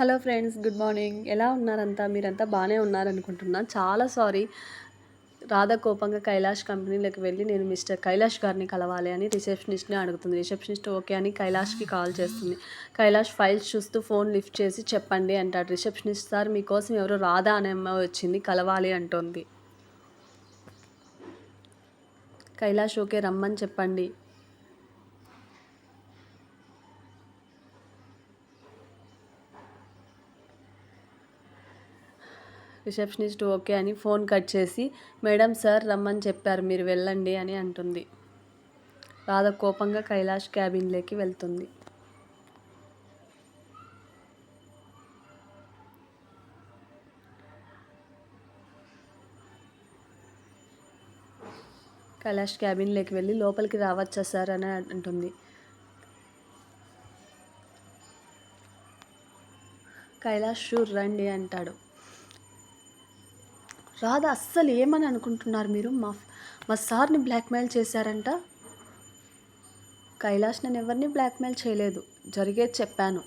Hello friends good morning. ఎలా ఉన్నారంతా? మీరంతా బాగానే ఉన్నారనుకుంటున్నా. చాలా సారీ. రాధా కోపంగా కైలాష్ కంపెనీలోకి వెళ్ళి నేను మిస్టర్ కైలాష్ గారిని కలవాలి అని రిసెప్షనిస్ట్ని అడుగుతుంది. రిసెప్షనిస్ట్ ఓకే అని కైలాష్కి కాల్ చేస్తుంది. కైలాష్ ఫైల్స్ చూస్తూ ఫోన్ లిఫ్ట్ చేసి చెప్పండి అంటాడు. రిసెప్షనిస్ట్ సార్ మీకోసం ఎవరో రాధా అనే అమ్మాయి వచ్చింది కలవాలి అంటుంది. కైలాష్ ఓకే రమ్మని చెప్పండి. రిసెప్షనిస్ట్ ఓకే అని ఫోన్ కట్ చేసి మేడం సార్ రమ్మని చెప్పారు మీరు వెళ్ళండి అని అంటుంది. రాధ కోపంగా కైలాష్ క్యాబిన్లోకి వెళ్తుంది. కైలాష్ క్యాబిన్లోకి వెళ్ళి లోపలికి రావచ్చా సార్ అని అంటుంది. కైలాష్ షూర్ రండి అంటాడు. రాధ అస్సలు ఏమని అనుకుంటున్నారు మీరు? మా మా సార్ని బ్లాక్మెయిల్ చేశారంట. కైలాష్ నేను ఎవరిని బ్లాక్మెయిల్ చేయలేదు. జరిగేది చెప్పాను.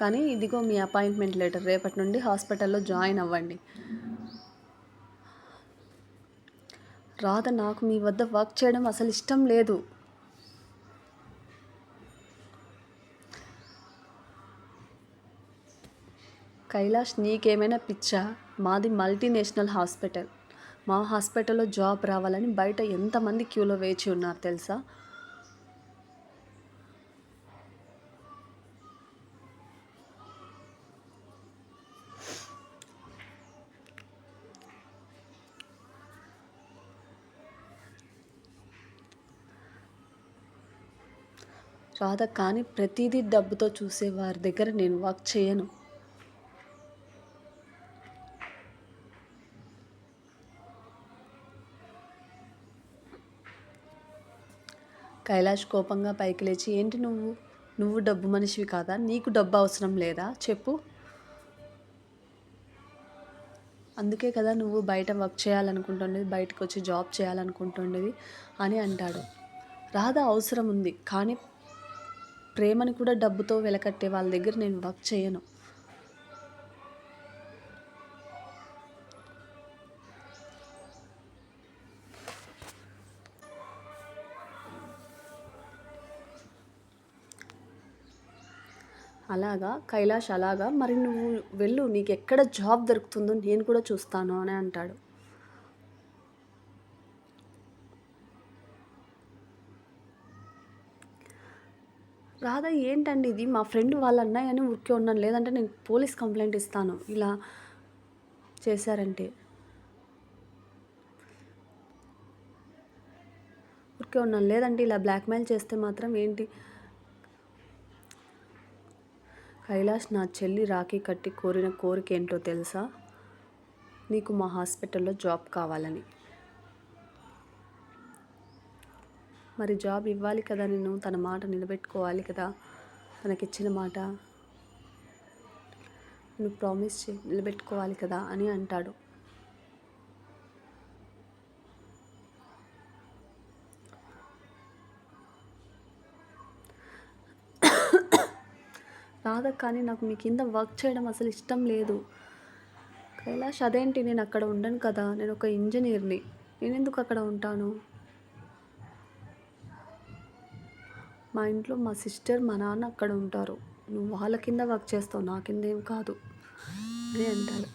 కానీ ఇదిగో మీ అపాయింట్మెంట్ లెటర్. రేపటి నుండి హాస్పిటల్లో జాయిన్ అవ్వండి. రాధ నాకు మీ వద్ద వర్క్ చేయడం అసలు ఇష్టం లేదు. కైలాష్ నీకేమైనా పిచ్చా? మాది మల్టీనేషనల్ హాస్పిటల్. మా హాస్పిటల్లో జాబ్ రావాలని బయట ఎంతమంది క్యూలో వేచి ఉన్నారు తెలుసా? రాధ కానీ ప్రతిదీ డబ్బుతో చూసే వారి దగ్గర నేను వర్క్ చేయను. కైలాష్ కోపంగా పైకి లేచి ఏంటి నువ్వు? నువ్వు డబ్బు మనిషివి కాదా? నీకు డబ్బు అవసరం లేదా? చెప్పు. అందుకే కదా నువ్వు బయట వర్క్ చేయాలనుకుంటుండేది బయటకు వచ్చి జాబ్ చేయాలనుకుంటుండేది అని అంటాడు. రాధ అవసరం ఉంది కానీ ప్రేమని కూడా డబ్బుతో వెలకట్టే వాళ్ళ దగ్గర నేను వర్క్ చేయను. అలాగా కైలాష్ అలాగా మరి నువ్వు వెళ్ళు నీకు ఎక్కడ జాబ్ దొరుకుతుందో నేను కూడా చూస్తాను అని అంటాడు. రాధా ఏంటండి ఇది? మా ఫ్రెండ్ వాళ్ళ అన్నయ్య అని ఉరికే ఉన్నాను. లేదంటే నేను పోలీస్ కంప్లైంట్ ఇస్తాను. ఇలా చేశారంటే. ఉరికే ఉన్నాను. లేదంటే ఇలా బ్లాక్మెయిల్ చేస్తే మాత్రం ఏంటి కైలాష్ నా చెల్లి రాఖీ కట్టి కోరిన కోరిక ఏంటో తెలుసా? నీకు మా హాస్పిటల్లో జాబ్ కావాలని. మరి జాబ్ ఇవ్వాలి కదా నేను తన మాట నిలబెట్టుకోవాలి కదా? తనకిచ్చిన మాట. నువ్వు ప్రామిస్ నిలబెట్టుకోవాలి కదా అని అంటాడు. రాదా కానీ నాకు మీ కింద వర్క్ చేయడం అసలు ఇష్టం లేదు. కైలాష్ అదేంటి? నేను అక్కడ ఉండను కదా. నేను ఒక ఇంజనీర్ని. నేను ఎందుకు అక్కడ ఉంటాను? మా ఇంట్లో మా సిస్టర్ మా నాన్న అక్కడ ఉంటారు. నువ్వు వాళ్ళ కింద వర్క్ చేస్తావు. నా కింద ఏం కాదు. అని అంటాడు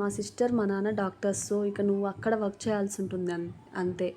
మా సిస్టర్ మా నాన్న డాక్టర్స్. సో ఇక నువ్వు అక్కడ వర్క్ చేయాల్సి ఉంటుంది అంతే.